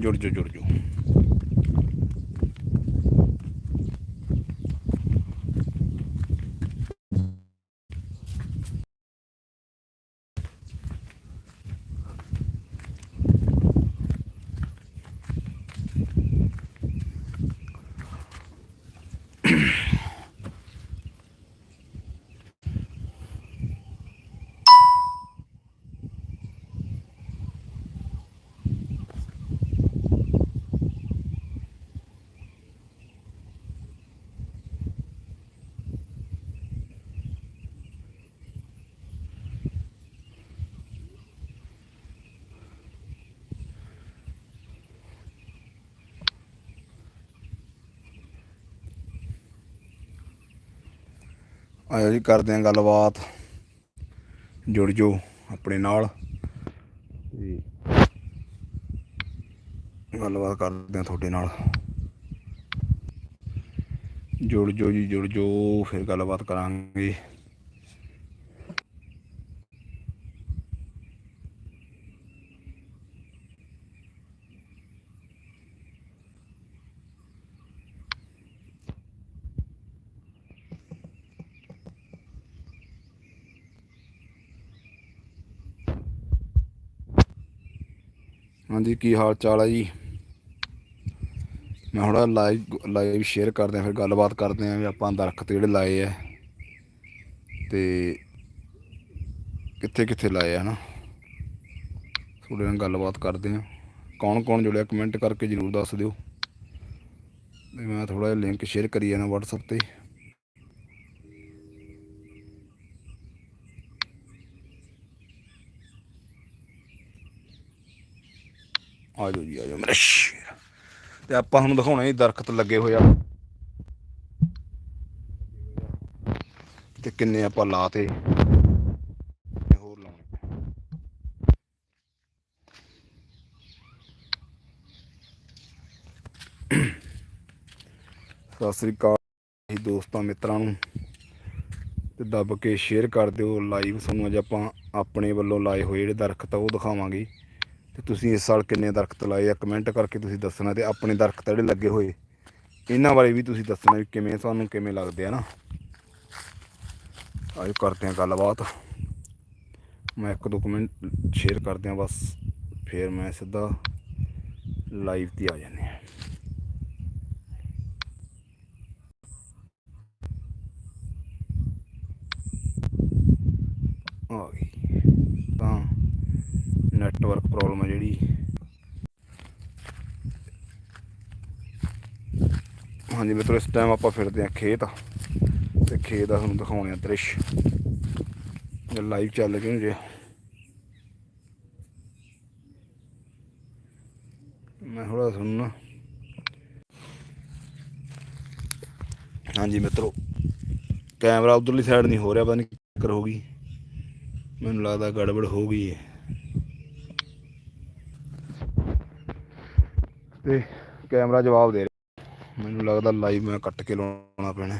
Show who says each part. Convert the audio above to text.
Speaker 1: ਜੁੜ ਜੋ ਆਇਓ ਜੀ ਕਰਦੇ ਆਂ ਗੱਲਬਾਤ। ਜੁੜ ਜੋ ਆਪਣੇ ਨਾਲ। ਤੇ ਗੱਲਬਾਤ ਕਰਦੇ ਆਂ ਤੁਹਾਡੇ ਨਾਲ। ਜੁੜ ਜੋ ਜੀ ਜੁੜ ਜੋ ਫਿਰ ਗੱਲਬਾਤ ਕਰਾਂਗੇ। ਹਾਂਜੀ, ਕੀ ਹਾਲ ਚਾਲ ਹੈ ਜੀ? ਮੈਂ ਹੁਣ ਲਾਈਵ ਲਾਈਵ ਸ਼ੇਅਰ ਕਰਦੇ ਆਂ ਫਿਰ ਗੱਲਬਾਤ ਕਰਦੇ ਆਂ ਵੀ ਆਪਾਂ ਦਰਖਤ ਜਿਹੜੇ ਲਾਏ ਆ ਤੇ ਕਿੱਥੇ ਕਿੱਥੇ ਲਾਏ ਆ, ਹਨਾ? ਤੁਹਾਡੇ ਨਾਲ ਗੱਲਬਾਤ ਕਰਦੇ ਆਂ ਕੌਣ ਕੌਣ ਜੁੜਿਆ ਕਮੈਂਟ ਕਰਕੇ ਜਰੂਰ ਦੱਸ ਦਿਓ। ਤੇ ਮੈਂ ਥੋੜਾ ਜਿਹਾ ਲਿੰਕ ਸ਼ੇਅਰ ਕਰੀ ਜਾਣਾ WhatsApp ਤੇ। ਆ ਜਾਓ ਜੀ ਆ ਜਾਓ ਮੇਰੇ ਸ਼ੇਰ। ਤੇ ਆਪਾਂ ਤੁਹਾਨੂੰ ਦਿਖਾਉਣਾ ਜੀ, ਦਰਖਤ ਲੱਗੇ ਹੋਏ ਆ। ਤੇ ਕਿੰਨੇ ਆਪਾਂ ਲਾਤੇ। ਹੋਰ ਲਾਉਣੇ। ਸਤਿ ਸ੍ਰੀ ਅਕਾਲ ਦੋਸਤਾਂ, ਮਿੱਤਰਾਂ ਨੂੰ। ਤੇ ਦੱਬ ਕੇ ਸ਼ੇਅਰ ਕਰ ਦਿਓ ਲਾਈਵ ਤੁਹਾਨੂੰ ਅੱਜ ਆਪਾਂ ਆਪਣੇ ਵੱਲੋਂ ਲਾਏ ਹੋਏ ਜਿਹੜੇ ਦਰਖਤ ਆ, ਉਹ ਦਿਖਾਵਾਂਗੇ। ਤੇ ਤੁਸੀਂ ਇਸ ਸਾਲ ਕਿੰਨੇ ਦਰਖਤ ਲਾਏ ਆ? ਕਮੈਂਟ ਕਰਕੇ ਤੁਸੀਂ ਦੱਸਣਾ ਤੇ ਆਪਣੇ ਦਰਖਤ ਜਿਹੜੇ ਲੱਗੇ ਹੋਏ, ਇਹਨਾਂ ਬਾਰੇ ਵੀ ਤੁਸੀਂ ਦੱਸਣਾ ਵੀ ਕਿਵੇਂ ਤੁਹਾਨੂੰ ਕਿਵੇਂ ਲੱਗਦੇ ਆ ਨਾ। ਆਜੋ ਕਰਦੇ ਆ ਗੱਲਬਾਤ। ਮੈਂ ਇੱਕ ਦੋ ਕਮੈਂਟ ਸ਼ੇਅਰ ਕਰਦੇ ਆ ਬਸ, ਫਿਰ ਮੈਂ ਸਿੱਧਾ ਲਾਈਵ ਤੇ ਆ ਜਾਂਦੇ ਆ ਆ ਗਈ। ਨੈਟਵਰਕ ਪ੍ਰੋਬਲਮ ਹੈ ਜਿਹੜੀ। ਹਾਂਜੀ ਮਿੱਤਰੋ, ਇਸ ਟਾਈਮ ਆਪਾਂ ਫਿਰਦੇ ਆ ਖੇਤ। ਤੇ ਖੇਤ ਦਾ ਤੁਹਾਨੂੰ ਦਿਖਾਉਣੇ ਆ ਦ੍ਰਿਸ਼। ਜੇ ਲਾਈਵ ਚੱਲ ਗਏ ਜੇ। ਮੈਂ ਥੋੜਾ ਤੁਹਾਨੂੰ ਨਾ ਹਾਂਜੀ ਮਿੱਤਰੋ, ਕੈਮਰਾ ਉਧਰਲੀ ਸਾਈਡ ਨਹੀਂ ਹੋ ਰਿਹਾ, ਪਤਾ ਨਹੀਂ ਕੀ ਚੱਕਰ ਹੋ ਗਈ। ਮੈਨੂੰ ਲੱਗਦਾ ਗੜਬੜ ਹੋ ਗਈ ਹੈ ਤੇ ਕੈਮਰਾ ਜਵਾਬ ਦੇ ਰਿਹਾ। ਮੈਨੂੰ ਲੱਗਦਾ ਲਾਈਵ ਮੈਂ ਕੱਟ ਕੇ ਲਾਉਣਾ ਪੈਣਾ